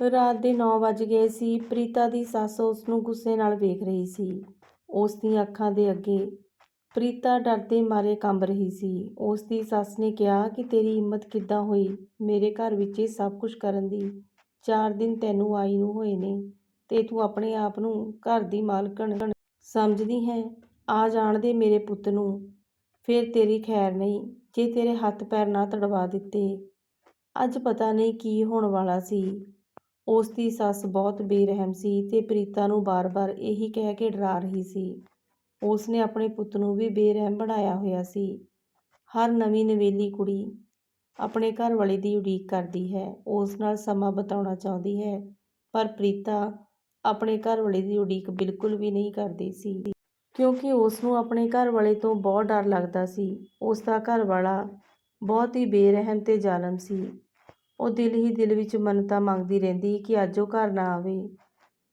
ਰਾਤ ਦੇ 9 ਵੱਜ ਗਏ ਸੀ। ਪ੍ਰੀਤਾ ਦੀ ਸੱਸ ਉਸ ਨੂੰ ਗੁੱਸੇ ਨਾਲ ਵੇਖ ਰਹੀ ਸੀ। ਉਸ ਦੀਆਂ ਅੱਖਾਂ ਦੇ ਅੱਗੇ ਪ੍ਰੀਤਾ ਡਰਦੇ ਮਾਰੇ ਕੰਬ ਰਹੀ ਸੀ। ਉਸ ਦੀ ਸੱਸ ਨੇ ਕਿਹਾ ਕਿ, ਤੇਰੀ ਹਿੰਮਤ ਕਿੱਦਾਂ ਹੋਈ? ਮੇਰੇ ਘਰ ਵਿੱਚ ਇਹ ਸਭ ਕੁਝ ਕਰਨ ਦੀ। ਚਾਰ ਦਿਨ ਤੈਨੂੰ ਆਈ ਨੂੰ ਹੋਏ ਨੇ ਤੇ ਤੂੰ ਆਪਣੇ ਆਪ ਨੂੰ ਘਰ ਦੀ ਮਾਲਕਣ ਸਮਝਦੀ ਹੈ। ਆ ਜਾਣ ਦੇ ਮੇਰੇ ਪੁੱਤ ਨੂੰ। ਫਿਰ ਤੇਰੀ ਖੈਰ ਨਹੀਂ, ਜੇ ਤੇਰੇ ਹੱਥ ਪੈਰ ਨਾ ਤੜਵਾ ਦਿੱਤੇ। ਅੱਜ ਪਤਾ ਨਹੀਂ ਕੀ ਹੋਣ ਵਾਲਾ ਸੀ। ਉਸ ਦੀ ਸੱਸ ਬਹੁਤ ਬੇਰਹਿਮ ਸੀ ਤੇ ਪ੍ਰੀਤਾ ਨੂੰ ਬਾਰ-ਬਾਰ ਇਹੀ ਕਹਿ ਕੇ ਡਰਾ ਰਹੀ ਸੀ। ਉਸ ਨੇ ਆਪਣੇ ਪੁੱਤ ਨੂੰ ਵੀ ਬੇਰਹਿਮ ਬਣਾਇਆ ਹੋਇਆ ਸੀ। ਹਰ ਨਵੀਂ ਨਵੇਲੀ ਕੁੜੀ ਆਪਣੇ ਘਰ ਵਾਲੇ ਦੀ ਉਡੀਕ ਕਰਦੀ ਹੈ। ਉਸ ਨਾਲ ਸਮਾਂ ਬਿਤਾਉਣਾ ਚਾਹੁੰਦੀ ਹੈ, ਪਰ ਪ੍ਰੀਤਾ ਆਪਣੇ ਘਰ ਵਾਲੇ ਦੀ ਉਡੀਕ ਬਿਲਕੁਲ ਵੀ ਨਹੀਂ ਕਰਦੀ ਸੀ। ਕਿਉਂਕਿ ਉਸ ਨੂੰ ਆਪਣੇ ਘਰ ਵਾਲੇ ਤੋਂ ਬਹੁਤ ਡਰ ਲੱਗਦਾ ਸੀ। ਉਸ ਦਾ ਘਰ ਵਾਲਾ ਬਹੁਤ ਹੀ ਬੇਰਹਿਮ ਤੇ ਜ਼ਾਲਮ ਸੀ। ਉਹ ਦਿਲ ਹੀ ਦਿਲ ਵਿੱਚ ਮੰਨਤਾਂ ਮੰਗਦੀ ਰਹਿੰਦੀ ਕਿ ਅੱਜ ਉਹ ਘਰ ਨਾ ਆਵੇ।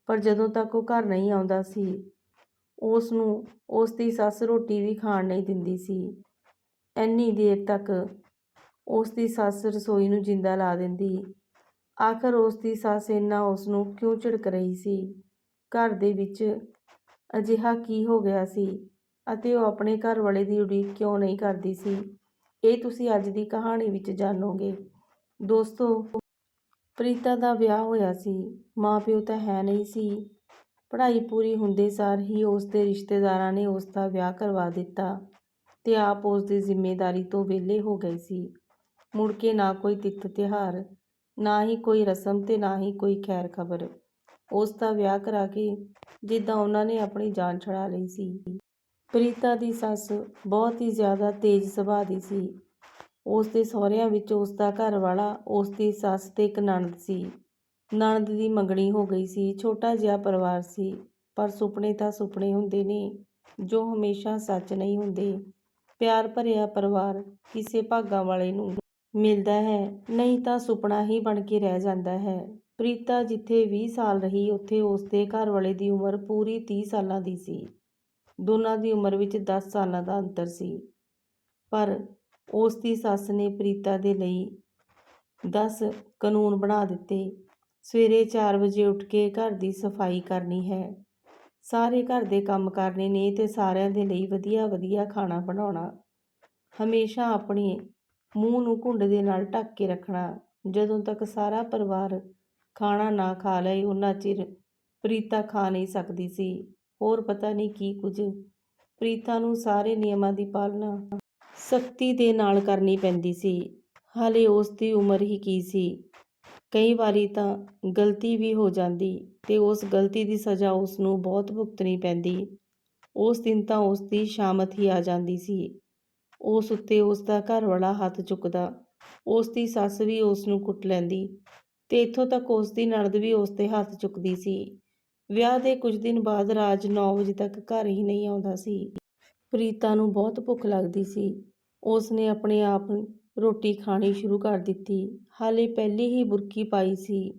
ਪਰ ਜਦੋਂ ਤੱਕ ਉਹ ਘਰ ਨਹੀਂ ਆਉਂਦਾ ਸੀ ਉਸ ਨੂੰ ਉਸ ਦੀ ਸੱਸ ਰੋਟੀ ਵੀ ਖਾਣ ਨਹੀਂ ਦਿੰਦੀ ਸੀ। ਇੰਨੀ ਦੇਰ ਤੱਕ ਉਸ ਦੀ ਸੱਸ ਰਸੋਈ ਨੂੰ ਜਿੰਦਾ ਲਾ ਦਿੰਦੀ। ਆਖਰ ਉਸ ਦੀ ਸੱਸ ਇੰਨਾ ਉਸ ਨੂੰ ਕਿਉਂ ਝਿੜਕ ਰਹੀ ਸੀ? ਘਰ ਦੇ ਵਿੱਚ ਅਜਿਹਾ ਕੀ ਹੋ ਗਿਆ ਸੀ? ਅਤੇ ਉਹ ਆਪਣੇ ਘਰ ਵਾਲੇ ਦੀ ਉਡੀਕ ਕਿਉਂ ਨਹੀਂ ਕਰਦੀ ਸੀ? ਇਹ ਤੁਸੀਂ ਅੱਜ ਦੀ ਕਹਾਣੀ ਵਿੱਚ ਜਾਣੋਗੇ। ਦੋਸਤੋ, ਪ੍ਰੀਤਾ ਦਾ ਵਿਆਹ ਹੋਇਆ ਸੀ। ਮਾਪਿਓ ਤਾਂ ਹੈ ਨਹੀਂ ਸੀ। ਪੜ੍ਹਾਈ ਪੂਰੀ ਹੁੰਦੇ ਸਾਰ ਹੀ ਉਸ ਦੇ ਰਿਸ਼ਤੇਦਾਰਾਂ ਨੇ ਉਸ ਦਾ ਵਿਆਹ ਕਰਵਾ ਦਿੱਤਾ ਤੇ ਆਪ ਉਸ ਦੀ ਜ਼ਿੰਮੇਵਾਰੀ ਤੋਂ ਵਿਹਲੇ ਹੋ ਗਏ ਸੀ। ਮੁੜ ਕੇ ਨਾ ਕੋਈ ਤਿੱਥ ਤਿਉਹਾਰ, ਨਾ ਹੀ ਕੋਈ ਰਸਮ ਤੇ ਨਾ ਹੀ ਕੋਈ ਖੈਰ ਖਬਰ। ਉਸ ਦਾ ਵਿਆਹ ਕਰਾ ਕੇ ਜਿੱਦਾਂ ਉਹਨਾਂ ਨੇ ਆਪਣੀ ਜਾਨ ਛੁਡਾ ਲਈ ਸੀ। ਪ੍ਰੀਤਾ ਦੀ ਸੱਸ ਬਹੁਤ ਹੀ ਜ਼ਿਆਦਾ ਤੇਜ਼ ਸੁਭਾਅ ਦੀ ਸੀ। ਉਸ ਦੇ ਸਹੁਰਿਆਂ ਵਿੱਚ ਉਸ ਦਾ ਘਰ ਵਾਲਾ, ਉਸ ਦੀ ਸੱਸ ਤੇ ਇੱਕ ਨਣਦ ਸੀ। ਨਣਦ ਦੀ ਮੰਗਣੀ ਹੋ ਗਈ ਸੀ, ਛੋਟਾ ਜਿਹਾ ਪਰਿਵਾਰ ਸੀ, ਪਰ ਸੁਪਨੇ ਤਾਂ ਸੁਪਨੇ ਹੁੰਦੇ ਨੇ, ਜੋ ਹਮੇਸ਼ਾ ਸੱਚ ਨਹੀਂ ਹੁੰਦੇ। ਪਿਆਰ ਭਰਿਆ ਪਰਿਵਾਰ ਕਿਸੇ ਭਾਗਾਂ ਵਾਲੇ ਨੂੰ ਮਿਲਦਾ ਹੈ, ਨਹੀਂ ਤਾਂ ਸੁਪਨਾ ਹੀ ਬਣ ਕੇ ਰਹਿ ਜਾਂਦਾ ਹੈ। ਪ੍ਰੀਤਾ ਜਿੱਥੇ 20 ਸਾਲ ਰਹੀ, ਉੱਥੇ ਉਸ ਦੇ ਘਰ ਵਾਲੇ ਦੀ ਉਮਰ ਪੂਰੀ 30 ਸਾਲਾਂ ਦੀ ਸੀ। ਦੋਨਾਂ ਦੀ ਉਮਰ ਵਿੱਚ 10 ਸਾਲਾਂ ਦਾ ਅੰਤਰ ਸੀ। ਪਰ ਉਸ ਦੀ ਸੱਸ ਨੇ ਪ੍ਰੀਤਾ ਦੇ ਲਈ 10 ਕਾਨੂੰਨ ਬਣਾ ਦਿੱਤੇ। ਸਵੇਰੇ 4 ਵਜੇ ਉੱਠ ਕੇ ਘਰ ਦੀ ਸਫ਼ਾਈ ਕਰਨੀ ਹੈ। ਸਾਰੇ ਘਰ ਦੇ ਕੰਮ ਕਰਨੇ ਨੇ ਤੇ ਸਾਰਿਆਂ ਦੇ ਲਈ ਵਧੀਆ ਵਧੀਆ ਖਾਣਾ ਬਣਾਉਣਾ। ਹਮੇਸ਼ਾ ਆਪਣੇ ਮੂੰਹ ਨੂੰ ਘੁੰਡ ਦੇ ਨਾਲ ਢੱਕ ਕੇ ਰੱਖਣਾ। ਜਦੋਂ ਤੱਕ ਸਾਰਾ ਪਰਿਵਾਰ ਖਾਣਾ ਨਾ ਖਾ ਲਏ ਉਹਨਾਂ ਚਿਰ ਪ੍ਰੀਤਾ ਖਾ ਨਹੀਂ ਸਕਦੀ ਸੀ। ਹੋਰ ਪਤਾ ਨਹੀਂ ਕੀ ਕੁਝ। ਪ੍ਰੀਤਾ ਨੂੰ ਸਾਰੇ ਨਿਯਮਾਂ ਦੀ ਪਾਲਣਾ ਸਖਤੀ ਦੇ ਨਾਲ ਕਰਨੀ ਪੈਂਦੀ ਸੀ। ਹਾਲੇ ਉਸ ਦੀ ਉਮਰ ਹੀ ਕੀ ਸੀ? ਕਈ ਵਾਰੀ ਤਾਂ ਗਲਤੀ ਵੀ ਹੋ ਜਾਂਦੀ ਤੇ ਉਸ ਗਲਤੀ ਦੀ ਸਜ਼ਾ ਉਸ ਨੂੰ ਬਹੁਤ ਭੁਗਤਣੀ ਪੈਂਦੀ। ਉਸ ਦਿਨ ਤਾਂ ਉਸ ਦੀ ਸ਼ਾਮਤ ਹੀ ਆ ਜਾਂਦੀ ਸੀ। ਉਸ ਉੱਤੇ ਉਸ ਦਾ ਘਰ ਵਾਲਾ ਹੱਥ ਚੁੱਕਦਾ। ਉਸ ਦੀ ਸੱਸ ਵੀ ਉਸ ਨੂੰ ਕੁੱਟ ਲੈਂਦੀ ਤੇ ਇੱਥੋਂ ਤੱਕ ਉਸ ਦੀ ਨਣਦ ਵੀ ਉਸ ਤੇ ਹੱਥ ਚੁੱਕਦੀ ਸੀ। ਵਿਆਹ ਦੇ ਕੁਝ ਦਿਨ ਬਾਅਦ ਰਾਜ 9 ਵਜੇ ਤੱਕ ਘਰ ਹੀ ਨਹੀਂ ਆਉਂਦਾ ਸੀ। ਪ੍ਰੀਤਾ ਨੂੰ ਬਹੁਤ ਭੁੱਖ ਲੱਗਦੀ ਸੀ। ਉਸ ਨੇ ਆਪਣੇ ਆਪ ਰੋਟੀ ਖਾਣੀ ਸ਼ੁਰੂ ਕਰ ਦਿੱਤੀ। ਹਾਲੇ ਪਹਿਲੀ ਹੀ ਬੁਰਕੀ ਪਾਈ ਸੀ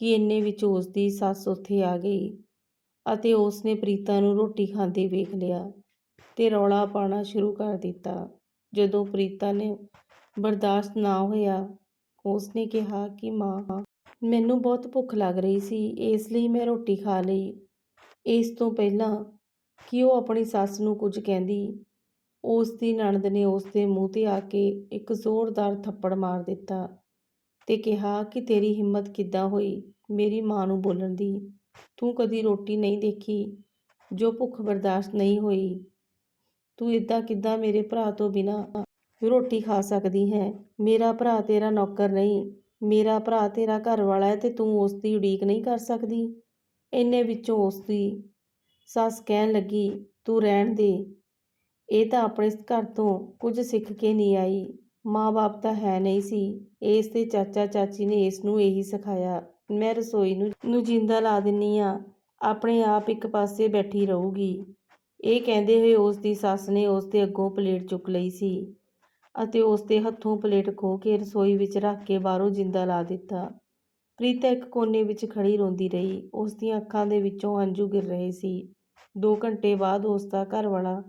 ਕਿ ਇੰਨੇ ਵਿੱਚ ਉਸ ਦੀ ਸੱਸ ਉੱਥੇ ਆ ਗਈ ਅਤੇ ਉਸ ਨੇ ਪ੍ਰੀਤਾ ਨੂੰ ਰੋਟੀ ਖਾਂਦੇ ਵੇਖ ਲਿਆ ਤੇ ਰੌਲਾ ਪਾਉਣਾ ਸ਼ੁਰੂ ਕਰ ਦਿੱਤਾ। ਜਦੋਂ ਪ੍ਰੀਤਾ ਨੇ ਬਰਦਾਸ਼ਤ ਨਾ ਹੋਇਆ ਉਸ ਨੇ ਕਿਹਾ ਕਿ, ਮਾਂ, ਮੈਨੂੰ ਬਹੁਤ ਭੁੱਖ ਲੱਗ ਰਹੀ ਸੀ, ਇਸ ਲਈ ਮੈਂ ਰੋਟੀ ਖਾ ਲਈ। ਇਸ ਤੋਂ ਪਹਿਲਾਂ ਕਿ ਉਹ ਆਪਣੀ ਸੱਸ ਨੂੰ ਕੁਝ ਕਹਿੰਦੀ ਉਸ ਦੀ ਨਣਦ ਨੇ ਉਸ ਦੇ ਮੂੰਹ ਤੇ ਆ ਕੇ ਇੱਕ ਜ਼ੋਰਦਾਰ ਥੱਪੜ ਮਾਰ ਦਿੱਤਾ ਤੇ ਕਿਹਾ ਕਿ ਤੇਰੀ ਹਿੰਮਤ ਕਿੱਦਾਂ ਹੋਈ? ਮੇਰੀ ਮਾਂ ਨੂੰ ਬੋਲਣ ਦੀ। ਤੂੰ ਕਦੀ ਰੋਟੀ ਨਹੀਂ ਦੇਖੀ ਜੋ ਭੁੱਖ ਬਰਦਾਸ਼ਤ ਨਹੀਂ ਹੋਈ। ਤੂੰ ਇਦਾਂ ਕਿੱਦਾਂ ਮੇਰੇ ਭਰਾ ਤੋਂ ਬਿਨਾ ਰੋਟੀ ਖਾ ਸਕਦੀ ਹੈ? ਮੇਰਾ ਭਰਾ ਤੇਰਾ ਨੌਕਰ ਨਹੀਂ। ਮੇਰਾ ਭਰਾ ਤੇਰਾ ਘਰ ਵਾਲਾ ਹੈ ਤੇ ਤੂੰ ਉਸ ਦੀ ਉਡੀਕ ਨਹੀਂ ਕਰ ਸਕਦੀ। ਇੰਨੇ ਵਿੱਚੋਂ ਉਸ ਦੀ ਸੱਸ ਕਹਿਣ ਲੱਗੀ, ਤੂੰ ਰਹਿਣ ਦੇ। ਇਹ ਤਾਂ ਆਪਣੇ ਘਰ ਤੋਂ ਕੁਝ ਸਿੱਖ ਕੇ ਨਹੀਂ ਆਈ। ਮਾਂ-ਬਾਪ ਤਾਂ ਹੈ ਨਹੀਂ ਸੀ। ਇਸ ਦੇ ਚਾਚਾ ਚਾਚੀ ਨੇ ਇਸ ਨੂੰ ਇਹੀ ਸਿਖਾਇਆ, ਮੈਂ ਰਸੋਈ ਨੂੰ ਨੂੰ ਜਿੰਦਾ ਲਾ ਦਿੰਨੀ ਆ। ਆਪਣੇ ਆਪ ਇੱਕ ਪਾਸੇ ਬੈਠੀ ਰਹੂਗੀ। ਇਹ ਕਹਿੰਦੇ ਹੋਏ ਉਸ ਦੀ ਸੱਸ ਨੇ ਉਸ ਦੇ ਅੱਗੋਂ ਪਲੇਟ ਚੁੱਕ ਲਈ ਸੀ ਅਤੇ ਉਸ ਦੇ ਹੱਥੋਂ ਪਲੇਟ ਖੋਹ ਕੇ ਰਸੋਈ ਵਿੱਚ ਰੱਖ ਕੇ ਬਾਹਰੋਂ ਜਿੰਦਾ ਲਾ ਦਿੱਤਾ। ਪ੍ਰੀਤਾ ਇੱਕ ਕੋਨੇ ਵਿੱਚ ਖੜੀ ਰੋਂਦੀ ਰਹੀ। ਉਸ ਦੀਆਂ ਅੱਖਾਂ ਦੇ ਵਿੱਚੋਂ ਹੰਝੂ ਗਿਰ ਰਹੇ ਸੀ। 2 ਘੰਟੇ ਬਾਅਦ ਉਸ ਦਾ ਘਰ ਵਾਲਾ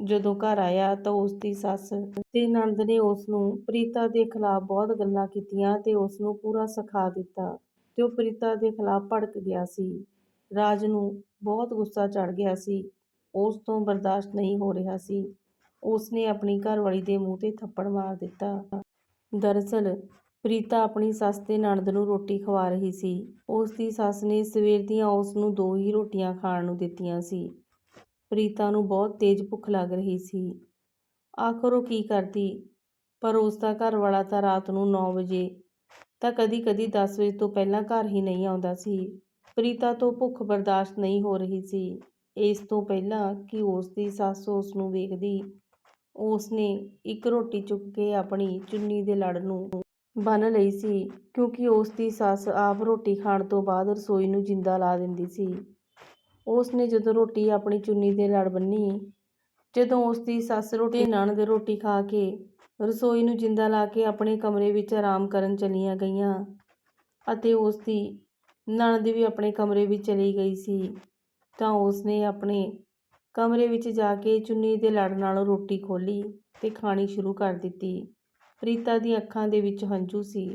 ਜਦੋਂ ਘਰ ਆਇਆ ਤਾਂ ਉਸ ਦੀ ਸੱਸ ਤੇ ਨਣਦ ਨੇ ਉਸ ਨੂੰ ਪ੍ਰੀਤਾ ਦੇ ਖਿਲਾਫ ਬਹੁਤ ਗੱਲਾਂ ਕੀਤੀਆਂ ਤੇ ਉਸ ਨੂੰ ਪੂਰਾ ਸਿਖਾ ਦਿੱਤਾ ਤੇ ਉਹ ਪ੍ਰੀਤਾ ਦੇ ਖਿਲਾਫ ਭੜਕ ਗਿਆ ਸੀ। ਰਾਜ ਨੂੰ ਬਹੁਤ ਗੁੱਸਾ ਚੜ੍ਹ ਗਿਆ ਸੀ। ਉਸ ਤੋਂ ਬਰਦਾਸ਼ਤ ਨਹੀਂ ਹੋ ਰਿਹਾ ਸੀ। ਉਸਨੇ ਆਪਣੀ ਘਰਵਾਲੀ ਦੇ ਮੂੰਹ ਤੇ ਥੱਪੜ ਮਾਰ ਦਿੱਤਾ। ਦਰਅਸਲ ਪ੍ਰੀਤਾ ਆਪਣੀ ਸੱਸ ਤੇ ਨਣਦ ਨੂੰ ਰੋਟੀ ਖਵਾ ਰਹੀ ਸੀ। ਉਸ ਦੀ ਸੱਸ ਨੇ ਸਵੇਰ ਦੀਆਂ ਉਸ ਨੂੰ ਦੋ ਹੀ ਰੋਟੀਆਂ ਖਾਣ ਨੂੰ ਦਿੱਤੀਆਂ ਸੀ। ਪ੍ਰੀਤਾ ਨੂੰ ਬਹੁਤ ਤੇਜ਼ ਭੁੱਖ ਲੱਗ ਰਹੀ ਸੀ। ਆਖਰ ਉਹ ਕੀ ਕਰਦੀ? ਪਰ ਉਸ ਦਾ ਘਰ ਵਾਲਾ ਤਾਂ ਰਾਤ ਨੂੰ 9 ਵਜੇ ਤਾਂ ਕਦੀ-ਕਦੀ 10 ਵਜੇ ਤੋਂ ਪਹਿਲਾਂ ਘਰ ਹੀ ਨਹੀਂ ਆਉਂਦਾ ਸੀ। ਪ੍ਰੀਤਾ ਤੋਂ ਭੁੱਖ ਬਰਦਾਸ਼ਤ ਨਹੀਂ ਹੋ ਰਹੀ ਸੀ। ਇਸ ਤੋਂ ਪਹਿਲਾਂ ਕਿ ਉਸ ਦੀ ਸੱਸ ਉਸ ਨੂੰ ਵੇਖਦੀ, ਉਸ ਨੇ ਇੱਕ ਰੋਟੀ ਚੁੱਕ ਕੇ ਆਪਣੀ ਚੁੰਨੀ ਦੇ ਲੜ ਨੂੰ ਬੰਨ੍ਹ ਲਈ ਸੀ, ਕਿਉਂਕਿ ਉਸ ਦੀ ਸੱਸ ਆਪ ਰੋਟੀ ਖਾਣ ਤੋਂ ਬਾਅਦ ਰਸੋਈ ਨੂੰ ਜਿੰਦਾ ਲਾ ਦਿੰਦੀ ਸੀ। ਉਸ ਨੇ ਜਦੋਂ ਰੋਟੀ ਆਪਣੀ ਚੁੰਨੀ ਦੇ ਲੜ ਬੰਨ੍ਹੀ ਜਦੋਂ ਉਸ ਦੀ ਸੱਸ ਰੋਟੀ ਨਣਦ ਰੋਟੀ ਖਾ ਕੇ ਰਸੋਈ ਨੂੰ ਜਿੰਦਾ ਲਾ ਕੇ ਆਪਣੇ ਕਮਰੇ ਵਿੱਚ ਆਰਾਮ ਕਰਨ ਚਲੀਆਂ ਗਈਆਂ ਅਤੇ ਉਸ ਦੀ ਨਣਦ ਵੀ ਆਪਣੇ ਕਮਰੇ ਵਿੱਚ ਚਲੀ ਗਈ ਸੀ ਤਾਂ ਉਸ ਨੇ ਆਪਣੇ ਕਮਰੇ ਵਿੱਚ ਜਾ ਕੇ ਚੁੰਨੀ ਦੇ ਲੜ ਨਾਲ ਰੋਟੀ ਖੋਲੀ ਤੇ ਖਾਣੀ ਸ਼ੁਰੂ ਕਰ ਦਿੱਤੀ। ਪ੍ਰੀਤਾ ਦੀਆਂ ਅੱਖਾਂ ਦੇ ਵਿੱਚ ਹੰਝੂ ਸੀ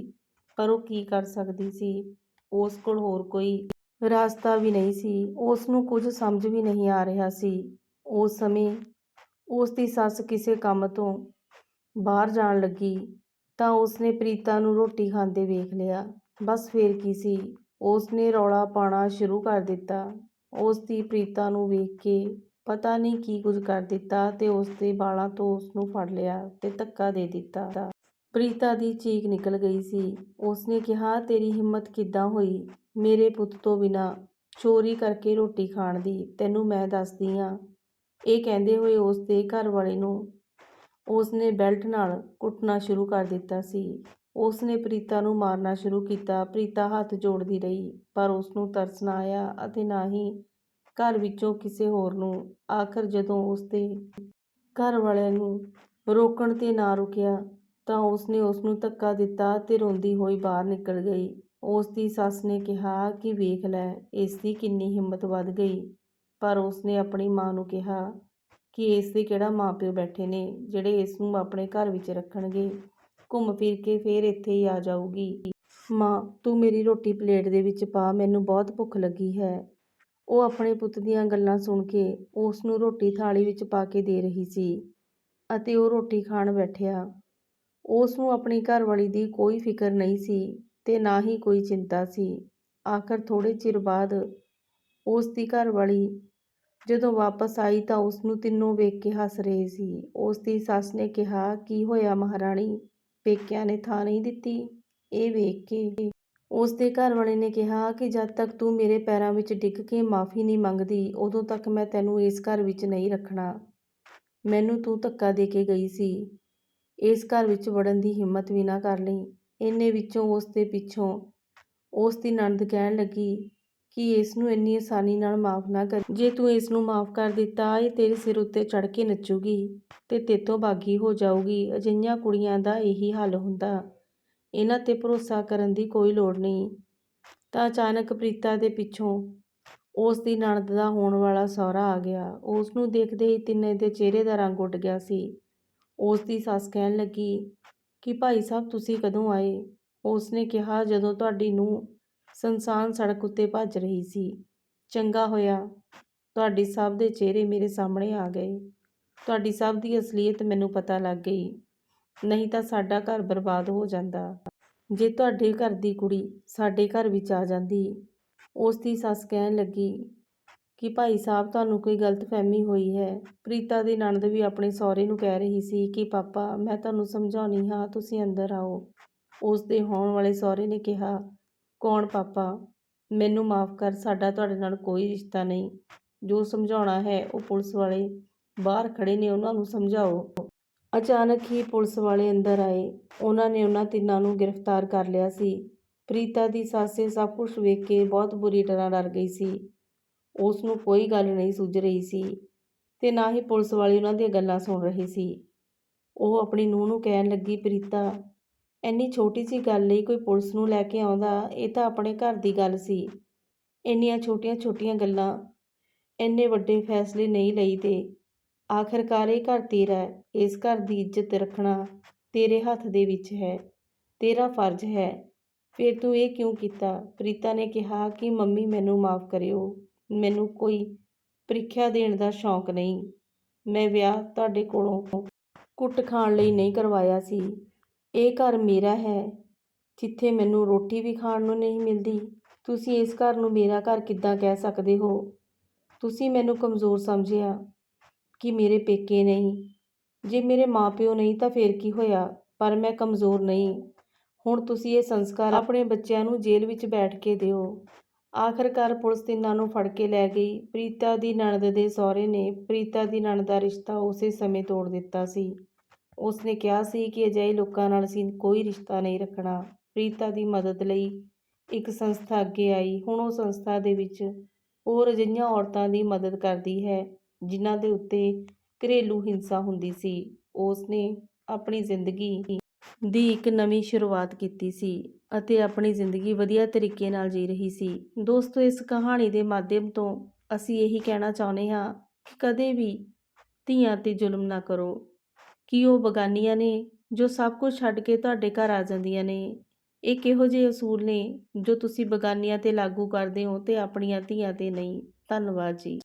ਪਰ ਉਹ ਕੀ ਕਰ ਸਕਦੀ ਸੀ? ਉਸ ਕੋਲ ਹੋਰ ਕੋਈ ਰਾਸਤਾ ਵੀ ਨਹੀਂ ਸੀ ਉਸ ਨੂੰ ਕੁਝ ਸਮਝ ਵੀ ਨਹੀਂ ਆ ਰਿਹਾ ਸੀ। ਉਸ ਸਮੇਂ ਉਸ ਦੀ ਸੱਸ ਕਿਸੇ ਕੰਮ ਤੋਂ ਬਾਹਰ ਜਾਣ ਲੱਗੀ, ਤਾਂ ਉਸਨੇ ਪ੍ਰੀਤਾ ਨੂੰ ਰੋਟੀ ਖਾਂਦੇ ਵੇਖ ਲਿਆ। ਬਸ ਫੇਰ ਕੀ ਸੀ, ਉਸਨੇ ਰੌਲਾ ਪਾਉਣਾ ਸ਼ੁਰੂ ਕਰ ਦਿੱਤਾ। ਉਸ ਦੀ ਪ੍ਰੀਤਾ ਨੂੰ ਵੇਖ ਕੇ ਪਤਾ ਨਹੀਂ ਕੀ ਕੁਝ ਕਰ ਦਿੱਤਾ ਤੇ ਉਸ ਦੇ ਬਾਲਾਂ ਤੋਂ ਉਸ ਨੂੰ ਫੜ ਲਿਆ ਤੇ ਧੱਕਾ ਦੇ ਦਿੱਤਾ। ਪ੍ਰੀਤਾ ਦੀ ਚੀਕ ਨਿਕਲ ਗਈ ਸੀ। ਉਸਨੇ ਕਿਹਾ, ਤੇਰੀ ਹਿੰਮਤ ਕਿੱਦਾਂ ਹੋਈ? ਮੇਰੇ ਪੁੱਤ ਤੋਂ ਬਿਨਾ ਚੋਰੀ ਕਰਕੇ ਰੋਟੀ ਖਾਣ ਦੀ ਤੈਨੂੰ ਮੈਂ ਦੱਸਦੀ ਆ। ਇਹ ਕਹਿੰਦੇ ਹੋਏ ਉਸ ਦੇ ਘਰ ਵਾਲੇ ਨੂੰ ਉਸ ਨੇ ਬੈਲਟ ਨਾਲ ਕੁੱਟਣਾ ਸ਼ੁਰੂ ਕਰ ਦਿੱਤਾ ਸੀ। ਉਸ ਨੇ ਪ੍ਰੀਤਾ ਨੂੰ ਮਾਰਨਾ ਸ਼ੁਰੂ ਕੀਤਾ। ਪ੍ਰੀਤਾ ਹੱਥ ਜੋੜਦੀ ਰਹੀ, ਪਰ ਉਸ ਨੂੰ ਤਰਸ ਨਾ ਆਇਆ ਅਤੇ ਨਾ ਹੀ ਘਰ ਵਿੱਚੋਂ ਕਿਸੇ ਹੋਰ ਨੂੰ। ਆਖਰ ਜਦੋਂ ਉਸ ਦੇ ਘਰ ਵਾਲਿਆਂ ਨੂੰ ਰੋਕਣ ਤੇ ਨਾ ਰੁਕਿਆ ਤਾਂ ਉਸ ਨੇ ਉਸ ਨੂੰ ਧੱਕਾ ਦਿੱਤਾ ਤੇ ਰੋਂਦੀ ਹੋਈ ਬਾਹਰ ਨਿਕਲ ਗਈ। ਉਸ ਦੀ ਸੱਸ ਨੇ ਕਿਹਾ ਕਿ ਵੇਖ ਲੈ ਇਸ ਦੀ ਕਿੰਨੀ ਹਿੰਮਤ ਵੱਧ ਗਈ। ਪਰ ਉਸ ਨੇ ਆਪਣੀ ਮਾਂ ਨੂੰ ਕਿਹਾ ਕਿ ਇਸ ਦੇ ਕਿਹੜਾ ਮਾਪਿਓ ਬੈਠੇ ਨੇ, ਜਿਹੜੇ ਇਸ ਨੂੰ ਆਪਣੇ ਘਰ ਵਿੱਚ ਰੱਖਣਗੇ। ਘੁੰਮ ਫਿਰ ਕੇ ਫੇਰ ਇੱਥੇ ਹੀ ਆ ਜਾਊਗੀ। ਮਾਂ, ਤੂੰ ਮੇਰੀ ਰੋਟੀ ਪਲੇਟ ਦੇ ਵਿੱਚ ਪਾ, ਮੈਨੂੰ ਬਹੁਤ ਭੁੱਖ ਲੱਗੀ ਹੈ। ਉਹ ਆਪਣੇ ਪੁੱਤ ਦੀਆਂ ਗੱਲਾਂ ਸੁਣ ਕੇ ਉਸ ਨੂੰ ਰੋਟੀ ਥਾਲੀ ਵਿੱਚ ਪਾ ਕੇ ਦੇ ਰਹੀ ਸੀ ਅਤੇ ਉਹ ਰੋਟੀ ਖਾਣ ਬੈਠਿਆ। ਉਸ ਨੂੰ ਆਪਣੀ ਘਰਵਾਲੀ ਦੀ ਕੋਈ ਫਿਕਰ ਨਹੀਂ ਸੀ। ਤੇ ਨਾ ਹੀ ਕੋਈ ਚਿੰਤਾ ਸੀ। ਆਖਰ ਥੋੜੇ ਚਿਰ ਬਾਅਦ ਉਸ ਦੀ ਘਰਵਾਲੀ ਜਦੋਂ ਵਾਪਸ ਆਈ ਤਾਂ ਉਸ ਨੂੰ ਤਿੰਨੋਂ ਵੇਖ ਕੇ ਹੱਸ ਰਹੇ ਸੀ। ਉਸ ਦੀ ਸੱਸ ਨੇ ਕਿਹਾ, ਕੀ ਹੋਇਆ ਮਹਾਰਾਣੀ? ਪੇਕਿਆਂ ਨੇ ਥਾਂ ਨਹੀਂ ਦਿੱਤੀ? ਇਹ ਵੇਖ ਕੇ ਉਸ ਦੇ ਘਰ ਵਾਲੇ ਨੇ ਕਿਹਾ ਕਿ ਜਦ ਤੱਕ ਤੂੰ ਮੇਰੇ ਪੈਰਾਂ ਵਿੱਚ ਡਿੱਗ ਕੇ ਮਾਫੀ ਨਹੀਂ ਮੰਗਦੀ, ਉਦੋਂ ਤੱਕ ਮੈਂ ਤੈਨੂੰ ਇਸ ਘਰ ਵਿੱਚ ਨਹੀਂ ਰੱਖਣਾ। ਮੈਨੂੰ ਤੂੰ ਧੱਕਾ ਦੇ ਕੇ ਗਈ ਸੀ। ਇਸ ਘਰ ਵਿੱਚ ਵੜਨ ਦੀ ਹਿੰਮਤ ਵੀ ਨਾ ਕਰ ਲਈ। ਇੰਨੇ ਵਿੱਚੋਂ ਉਸ ਦੇ ਪਿੱਛੋਂ ਉਸ ਦੀ ਨਣਦ ਕਹਿਣ ਲੱਗੀ ਕਿ ਇਸ ਨੂੰ ਇੰਨੀ ਆਸਾਨੀ ਨਾਲ ਮਾਫ ਨਾ ਕਰ। ਜੇ ਤੂੰ ਇਸ ਨੂੰ ਮਾਫ ਕਰ ਦਿੱਤਾ, ਇਹ ਤੇਰੇ ਸਿਰ ਉੱਤੇ ਚੜ ਕੇ ਨੱਚੂਗੀ ਤੇ ਤੇਤੋਂ ਬਾਗੀ ਹੋ ਜਾਊਗੀ। ਅਜਿਹੀਆਂ ਕੁੜੀਆਂ ਦਾ ਇਹੀ ਹੱਲ ਹੁੰਦਾ। ਇਹਨਾਂ ਤੇ ਭਰੋਸਾ ਕਰਨ ਦੀ ਕੋਈ ਲੋੜ ਨਹੀਂ। ਤਾਂ ਅਚਾਨਕ ਪ੍ਰੀਤਾ ਦੇ ਪਿੱਛੋਂ ਉਸ ਦੀ ਨਣਦ ਦਾ ਹੋਣ ਵਾਲਾ ਸਹੁਰਾ ਆ ਗਿਆ। ਉਸ ਨੂੰ ਦੇਖਦੇ ਹੀ ਤਿੰਨੇ ਦੇ ਚਿਹਰੇ ਦਾ ਰੰਗ ਉੱਡ ਗਿਆ ਸੀ। ਉਸ ਦੀ ਸੱਸ ਕਹਿਣ ਲੱਗੀ ਕਿ ਭਾਈ ਸਾਹਿਬ ਤੁਸੀਂ ਕਦੋਂ ਆਏ? ਉਸ ਨੇ ਕਿਹਾ, ਜਦੋਂ ਤੁਹਾਡੀ ਨੂੰ ਸੰਸਾਨ ਸੜਕ ਉੱਤੇ ਭੱਜ ਰਹੀ ਸੀ। ਚੰਗਾ ਹੋਇਆ। ਤੁਹਾਡੀ ਸਭ ਦੇ ਚਿਹਰੇ ਮੇਰੇ ਸਾਹਮਣੇ ਆ ਗਏ। ਤੁਹਾਡੀ ਸਭ ਦੀ ਅਸਲੀਅਤ ਮੈਨੂੰ ਪਤਾ ਲੱਗ ਗਈ। ਨਹੀਂ ਤਾਂ ਸਾਡਾ ਘਰ ਬਰਬਾਦ ਹੋ ਜਾਂਦਾ। ਜੇ ਤੁਹਾਡੇ ਘਰ ਦੀ ਕੁੜੀ ਸਾਡੇ ਘਰ ਵਿੱਚ ਆ ਜਾਂਦੀ। ਉਸ ਦੀ ਸੱਸ ਕਹਿਣ ਲੱਗੀ ਕਿ ਭਾਈ ਸਾਹਿਬ ਤੁਹਾਨੂੰ ਕੋਈ ਗਲਤਫਹਿਮੀ ਹੋਈ ਹੈ। ਪ੍ਰੀਤਾ ਦੀ ਨਣਦ ਵੀ ਆਪਣੇ ਸਹੁਰੇ ਨੂੰ ਕਹਿ ਰਹੀ ਸੀ ਕਿ, ਪਾਪਾ, ਮੈਂ ਤੁਹਾਨੂੰ ਸਮਝਾਉਣੀ ਹਾਂ, ਤੁਸੀਂ ਅੰਦਰ ਆਓ। ਉਸ ਦੇ ਹੋਣ ਵਾਲੇ ਸਹੁਰੇ ਨੇ ਕਿਹਾ, ਕੌਣ ਪਾਪਾ? ਮੈਨੂੰ ਮਾਫ ਕਰ, ਸਾਡਾ ਤੁਹਾਡੇ ਨਾਲ ਕੋਈ ਰਿਸ਼ਤਾ ਨਹੀਂ। ਜੋ ਸਮਝਾਉਣਾ ਹੈ, ਉਹ ਪੁਲਿਸ ਵਾਲੇ ਬਾਹਰ ਖੜੇ ਨੇ, ਉਹਨਾਂ ਨੂੰ ਸਮਝਾਓ। ਅਚਾਨਕ ਹੀ ਪੁਲਿਸ ਵਾਲੇ ਅੰਦਰ ਆਏ। ਉਹਨਾਂ ਨੇ ਉਹਨਾਂ ਤਿੰਨਾਂ ਨੂੰ ਗ੍ਰਿਫਤਾਰ ਕਰ ਲਿਆ ਸੀ। ਪ੍ਰੀਤਾ ਦੀ ਸੱਸ ਸਭ ਕੁਝ ਵੇਖ ਕੇ ਬਹੁਤ ਬੁਰੀ ਤਰ੍ਹਾਂ ਡਰ ਗਈ ਸੀ। ਉਸ ਨੂੰ ਕੋਈ ਗੱਲ ਨਹੀਂ ਸੁੱਝ ਰਹੀ ਸੀ ਤੇ ਨਾ ਹੀ ਪੁਲਿਸ ਵਾਲੀ ਉਹਨਾਂ ਦੀਆਂ ਗੱਲਾਂ ਸੁਣ ਰਹੇ ਸੀ। ਉਹ ਆਪਣੀ ਨੂੰਹ ਨੂੰ ਕਹਿਣ ਲੱਗੀ, ਪ੍ਰੀਤਾ, ਇੰਨੀ ਛੋਟੀ ਜਿਹੀ ਗੱਲ ਲਈ ਕੋਈ ਪੁਲਿਸ ਨੂੰ ਲੈ ਕੇ ਆਉਂਦਾ, ਇਹ ਤਾਂ ਆਪਣੇ ਘਰ ਦੀ ਗੱਲ ਸੀ। ਇੰਨੀਆਂ ਛੋਟੀਆਂ-ਛੋਟੀਆਂ ਗੱਲਾਂ ਇੰਨੇ ਵੱਡੇ ਫੈਸਲੇ ਨਹੀਂ ਲਈਦੇ। ਆਖਰਕਾਰ ਇਹ ਘਰ ਤੇਰਾ ਹੈ, ਇਸ ਘਰ ਦੀ ਇੱਜ਼ਤ ਰੱਖਣਾ ਤੇਰੇ ਹੱਥ ਦੇ ਵਿੱਚ ਹੈ, ਤੇਰਾ ਫਰਜ਼ ਹੈ। ਫਿਰ ਤੂੰ ਇਹ ਕਿਉਂ ਕੀਤਾ? ਪ੍ਰੀਤਾ ਨੇ ਕਿਹਾ ਕਿ ਮੰਮੀ ਮੈਨੂੰ ਮਾਫ਼ ਕਰਿਓ। ਮੈਨੂੰ ਕੋਈ ਪ੍ਰੀਖਿਆ ਦੇਣ ਦਾ ਸ਼ੌਂਕ ਨਹੀਂ। ਮੈਂ ਵਿਆਹ ਤੁਹਾਡੇ ਕੋਲੋਂ ਕੁੱਟ ਖਾਣ ਲਈ ਨਹੀਂ ਕਰਵਾਇਆ ਸੀ। ਇਹ ਘਰ ਮੇਰਾ ਹੈ, ਜਿੱਥੇ ਮੈਨੂੰ ਰੋਟੀ ਵੀ ਖਾਣ ਨੂੰ ਨਹੀਂ ਮਿਲਦੀ। ਤੁਸੀਂ ਇਸ ਘਰ ਨੂੰ ਮੇਰਾ ਘਰ ਕਿੱਦਾਂ ਕਹਿ ਸਕਦੇ ਹੋ? ਤੁਸੀਂ ਮੈਨੂੰ ਕਮਜ਼ੋਰ ਸਮਝਿਆ ਕਿ ਮੇਰੇ ਪੇਕੇ ਨਹੀਂ। ਜੇ ਮੇਰੇ ਮਾਪਿਓ ਨਹੀਂ ਤਾਂ ਫੇਰ ਕੀ ਹੋਇਆ? ਪਰ ਮੈਂ ਕਮਜ਼ੋਰ ਨਹੀਂ। ਹੁਣ ਤੁਸੀਂ ਇਹ ਸੰਸਕਾਰ ਆਪਣੇ ਬੱਚਿਆਂ ਨੂੰ ਜੇਲ੍ਹ ਵਿੱਚ ਬੈਠ ਕੇ ਦਿਓ। ਆਖਰਕਾਰ ਪੁਲਿਸ ਤਿੰਨਾਂ ਨੂੰ ਫੜ ਕੇ ਲੈ ਗਈ। ਪ੍ਰੀਤਾ ਦੀ ਨਣਦ ਦੇ ਸਹੁਰੇ ਨੇ ਪ੍ਰੀਤਾ ਦੀ ਨਣਦ ਦਾ ਰਿਸ਼ਤਾ ਉਸੇ ਸਮੇਂ ਤੋੜ ਦਿੱਤਾ ਸੀ। ਉਸਨੇ ਕਿਹਾ ਸੀ ਕਿ ਅਜਿਹੇ ਲੋਕਾਂ ਨਾਲ ਅਸੀਂ ਕੋਈ ਰਿਸ਼ਤਾ ਨਹੀਂ ਰੱਖਣਾ। ਪ੍ਰੀਤਾ ਦੀ ਮਦਦ ਲਈ ਇੱਕ ਸੰਸਥਾ ਅੱਗੇ ਆਈ। ਹੁਣ ਉਹ ਸੰਸਥਾ ਦੇ ਵਿੱਚ ਹੋਰ ਅਜਿਹੀਆਂ ਔਰਤਾਂ ਦੀ ਮਦਦ ਕਰਦੀ ਹੈ, ਜਿਨ੍ਹਾਂ ਦੇ ਉੱਤੇ ਘਰੇਲੂ ਹਿੰਸਾ ਹੁੰਦੀ ਸੀ। ਉਸ ਨੇ ਆਪਣੀ ਜ਼ਿੰਦਗੀ ਦੀ ਇੱਕ ਨਵੀਂ ਸ਼ੁਰੂਆਤ ਕੀਤੀ ਸੀ ਅਤੇ ਆਪਣੀ ਜ਼ਿੰਦਗੀ ਵਧੀਆ ਤਰੀਕੇ ਨਾਲ ਜੀ ਰਹੀ ਸੀ। ਦੋਸਤੋ, ਇਸ ਕਹਾਣੀ ਦੇ ਮਾਧਿਅਮ ਤੋਂ ਅਸੀਂ ਇਹੀ ਕਹਿਣਾ ਚਾਹੁੰਦੇ ਹਾਂ ਕਿ ਕਦੇ ਵੀ ਧੀਆਂ ਤੇ ਜ਼ੁਲਮ ਨਾ ਕਰੋ, ਕਿ ਉਹ ਬਗਾਨੀਆਂ ਨੇ ਜੋ ਸਭ ਕੁਝ ਛੱਡ ਕੇ ਤੁਹਾਡੇ ਘਰ ਆ ਜਾਂਦੀਆਂ ਨੇ। ਇਹ ਕਿਹੋ ਜਿਹੇ ਅਸੂਲ ਨੇ ਜੋ ਤੁਸੀਂ ਬਗਾਨੀਆਂ ਤੇ ਲਾਗੂ ਕਰਦੇ ਹੋ ਤੇ ਆਪਣੀਆਂ ਧੀਆਂ ਤੇ ਨਹੀਂ? ਧੰਨਵਾਦ ਜੀ।